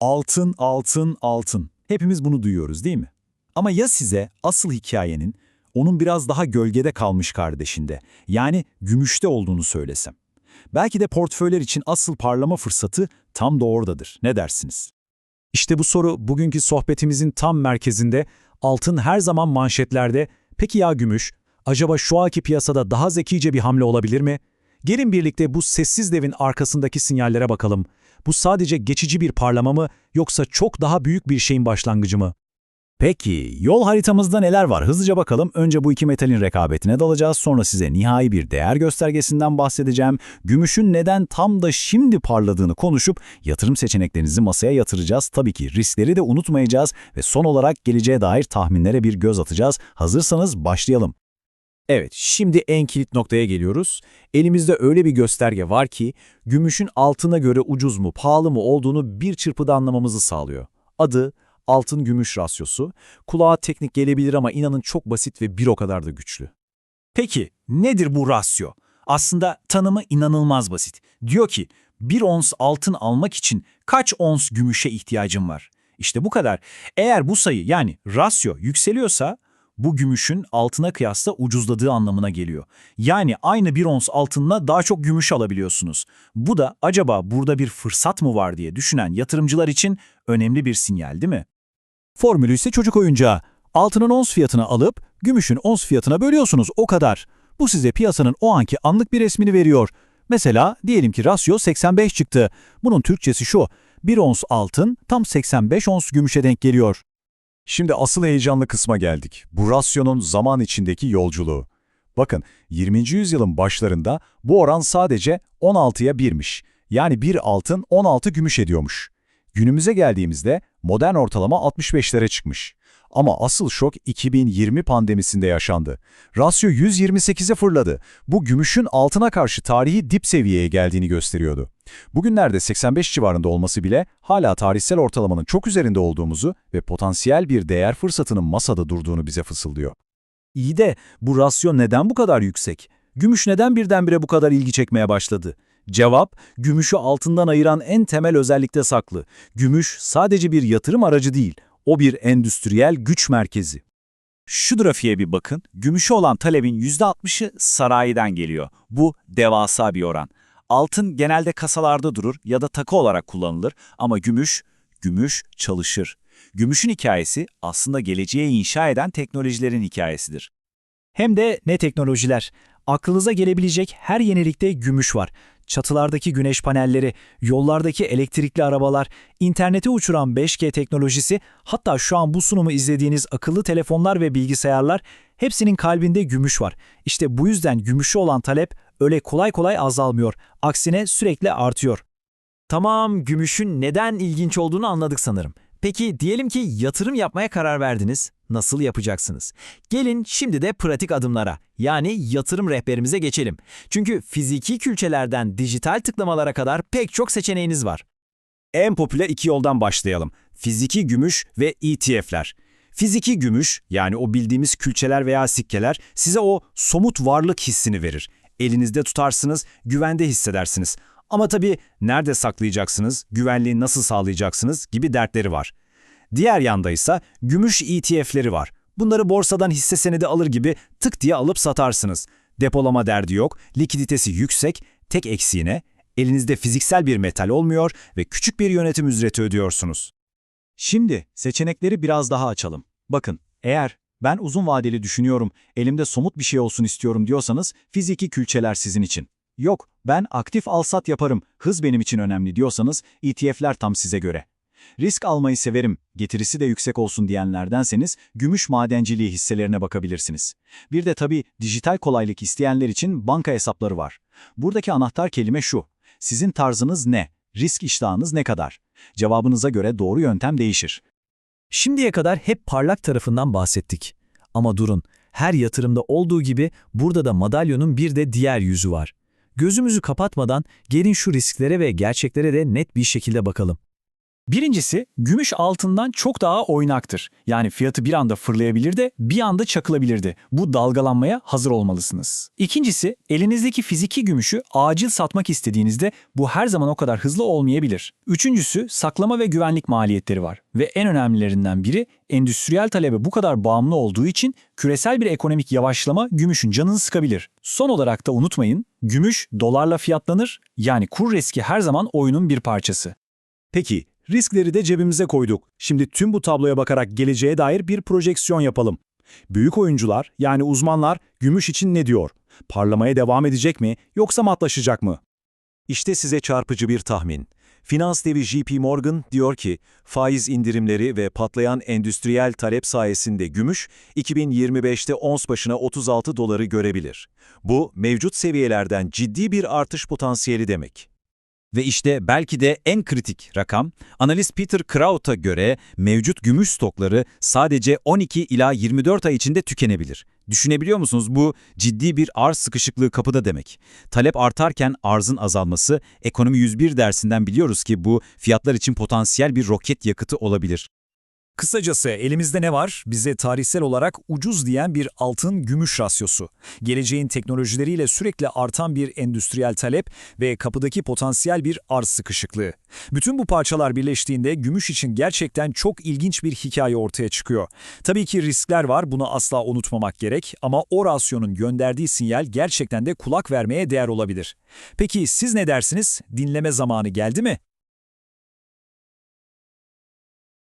Altın, altın, altın. Hepimiz bunu duyuyoruz değil mi? Ama ya size asıl hikayenin onun biraz daha gölgede kalmış kardeşinde, yani gümüşte olduğunu söylesem? Belki de portföyler için asıl parlama fırsatı tam da oradadır. Ne dersiniz? İşte bu soru bugünkü sohbetimizin tam merkezinde. Altın her zaman manşetlerde. Peki ya gümüş? Acaba şu anki piyasada daha zekice bir hamle olabilir mi? Gelin birlikte bu sessiz devin arkasındaki sinyallere bakalım. Bu sadece geçici bir parlama mı yoksa çok daha büyük bir şeyin başlangıcı mı? Peki, yol haritamızda neler var? Hızlıca bakalım. Önce bu iki metalin rekabetine dalacağız. Sonra size nihai bir değer göstergesinden bahsedeceğim. Gümüşün neden tam da şimdi parladığını konuşup yatırım seçeneklerinizi masaya yatıracağız. Tabii ki riskleri de unutmayacağız ve son olarak geleceğe dair tahminlere bir göz atacağız. Hazırsanız başlayalım. Evet, şimdi en kilit noktaya geliyoruz. Elimizde öyle bir gösterge var ki, gümüşün altına göre ucuz mu, pahalı mı olduğunu bir çırpıda anlamamızı sağlıyor. Adı altın-gümüş rasyosu. Kulağa teknik gelebilir ama inanın çok basit ve bir o kadar da güçlü. Peki nedir bu rasyo? Aslında tanımı inanılmaz basit. Diyor ki bir ons altın almak için kaç ons gümüşe ihtiyacım var? İşte bu kadar. Eğer bu sayı yani rasyo yükseliyorsa bu gümüşün altına kıyasla ucuzladığı anlamına geliyor. Yani aynı bir ons altınla daha çok gümüş alabiliyorsunuz. Bu da acaba burada bir fırsat mı var diye düşünen yatırımcılar için önemli bir sinyal değil mi? Formülü ise çocuk oyuncağı. Altının ons fiyatını alıp gümüşün ons fiyatına bölüyorsunuz o kadar. Bu size piyasanın o anki anlık bir resmini veriyor. Mesela diyelim ki rasyo 85 çıktı. Bunun Türkçesi şu. 1 ons altın tam 85 ons gümüşe denk geliyor. Şimdi asıl heyecanlı kısma geldik. Bu rasyonun zaman içindeki yolculuğu. Bakın 20. yüzyılın başlarında bu oran sadece 16'ya 1'miş. Yani bir altın 16 gümüş ediyormuş. Günümüze geldiğimizde modern ortalama 65'lere çıkmış. Ama asıl şok 2020 pandemisinde yaşandı. Rasyo 128'e fırladı. Bu gümüşün altına karşı tarihi dip seviyeye geldiğini gösteriyordu. Bugünlerde 85 civarında olması bile hala tarihsel ortalamanın çok üzerinde olduğumuzu ve potansiyel bir değer fırsatının masada durduğunu bize fısıldıyor. İyi de bu rasyo neden bu kadar yüksek? Gümüş neden birdenbire bu kadar ilgi çekmeye başladı? Cevap, gümüşü altından ayıran en temel özellikte saklı. Gümüş sadece bir yatırım aracı değil, o bir endüstriyel güç merkezi. Şu grafiğe bir bakın, gümüşe olan talebin %60'ı sarayiden geliyor. Bu devasa bir oran. Altın genelde kasalarda durur ya da takı olarak kullanılır ama gümüş, gümüş çalışır. Gümüşün hikayesi aslında geleceğe inşa eden teknolojilerin hikayesidir. Hem de ne teknolojiler? Aklınıza gelebilecek her yenilikte gümüş var. Çatılardaki güneş panelleri, yollardaki elektrikli arabalar, internete uçuran 5G teknolojisi, hatta şu an bu sunumu izlediğiniz akıllı telefonlar ve bilgisayarlar hepsinin kalbinde gümüş var. İşte bu yüzden gümüşe olan talep öyle kolay kolay azalmıyor. Aksine sürekli artıyor. Tamam, gümüşün neden ilginç olduğunu anladık sanırım. Peki diyelim ki yatırım yapmaya karar verdiniz. Nasıl yapacaksınız? Gelin şimdi de pratik adımlara, yani yatırım rehberimize geçelim. Çünkü fiziki külçelerden dijital tıklamalara kadar pek çok seçeneğiniz var. En popüler iki yoldan başlayalım. Fiziki gümüş ve ETF'ler. Fiziki gümüş, yani o bildiğimiz külçeler veya sikkeler size o somut varlık hissini verir. Elinizde tutarsınız, güvende hissedersiniz. Ama tabii nerede saklayacaksınız, güvenliği nasıl sağlayacaksınız gibi dertleri var. Diğer yanda ise gümüş ETF'leri var. Bunları borsadan hisse senedi alır gibi tık diye alıp satarsınız. Depolama derdi yok, likiditesi yüksek, tek eksiğine elinizde fiziksel bir metal olmuyor ve küçük bir yönetim ücreti ödüyorsunuz. Şimdi seçenekleri biraz daha açalım. Bakın, eğer ben uzun vadeli düşünüyorum, elimde somut bir şey olsun istiyorum diyorsanız fiziki külçeler sizin için. Yok, ben aktif alsat yaparım, hız benim için önemli diyorsanız ETF'ler tam size göre. Risk almayı severim, getirisi de yüksek olsun diyenlerdenseniz gümüş madenciliği hisselerine bakabilirsiniz. Bir de tabii dijital kolaylık isteyenler için banka hesapları var. Buradaki anahtar kelime şu, sizin tarzınız ne, risk iştahınız ne kadar? Cevabınıza göre doğru yöntem değişir. Şimdiye kadar hep parlak tarafından bahsettik. Ama durun, her yatırımda olduğu gibi burada da madalyonun bir de diğer yüzü var. Gözümüzü kapatmadan gelin şu risklere ve gerçeklere de net bir şekilde bakalım. Birincisi, gümüş altından çok daha oynaktır. Yani fiyatı bir anda fırlayabilir de bir anda çakılabilirdi. Bu dalgalanmaya hazır olmalısınız. İkincisi, elinizdeki fiziki gümüşü acil satmak istediğinizde bu her zaman o kadar hızlı olmayabilir. Üçüncüsü, saklama ve güvenlik maliyetleri var. Ve en önemlilerinden biri, endüstriyel talebe bu kadar bağımlı olduğu için küresel bir ekonomik yavaşlama gümüşün canını sıkabilir. Son olarak da unutmayın, gümüş dolarla fiyatlanır, yani kur riski her zaman oyunun bir parçası. Peki, riskleri de cebimize koyduk. Şimdi tüm bu tabloya bakarak geleceğe dair bir projeksiyon yapalım. Büyük oyuncular, yani uzmanlar, gümüş için ne diyor? Parlamaya devam edecek mi, yoksa matlaşacak mı? İşte size çarpıcı bir tahmin. Finans devi JP Morgan diyor ki, faiz indirimleri ve patlayan endüstriyel talep sayesinde gümüş, 2025'te ons başına 36 doları görebilir. Bu, mevcut seviyelerden ciddi bir artış potansiyeli demek. Ve işte belki de en kritik rakam, analist Peter Kraut'a göre mevcut gümüş stokları sadece 12 ila 24 ay içinde tükenebilir. Düşünebiliyor musunuz? Bu ciddi bir arz sıkışıklığı kapıda demek. Talep artarken arzın azalması, ekonomi 101 dersinden biliyoruz ki bu fiyatlar için potansiyel bir roket yakıtı olabilir. Kısacası elimizde ne var? Bize tarihsel olarak ucuz diyen bir altın-gümüş rasyosu. Geleceğin teknolojileriyle sürekli artan bir endüstriyel talep ve kapıdaki potansiyel bir arz sıkışıklığı. Bütün bu parçalar birleştiğinde gümüş için gerçekten çok ilginç bir hikaye ortaya çıkıyor. Tabii ki riskler var, bunu asla unutmamak gerek ama o rasyonun gönderdiği sinyal gerçekten de kulak vermeye değer olabilir. Peki siz ne dersiniz? Dinleme zamanı geldi mi?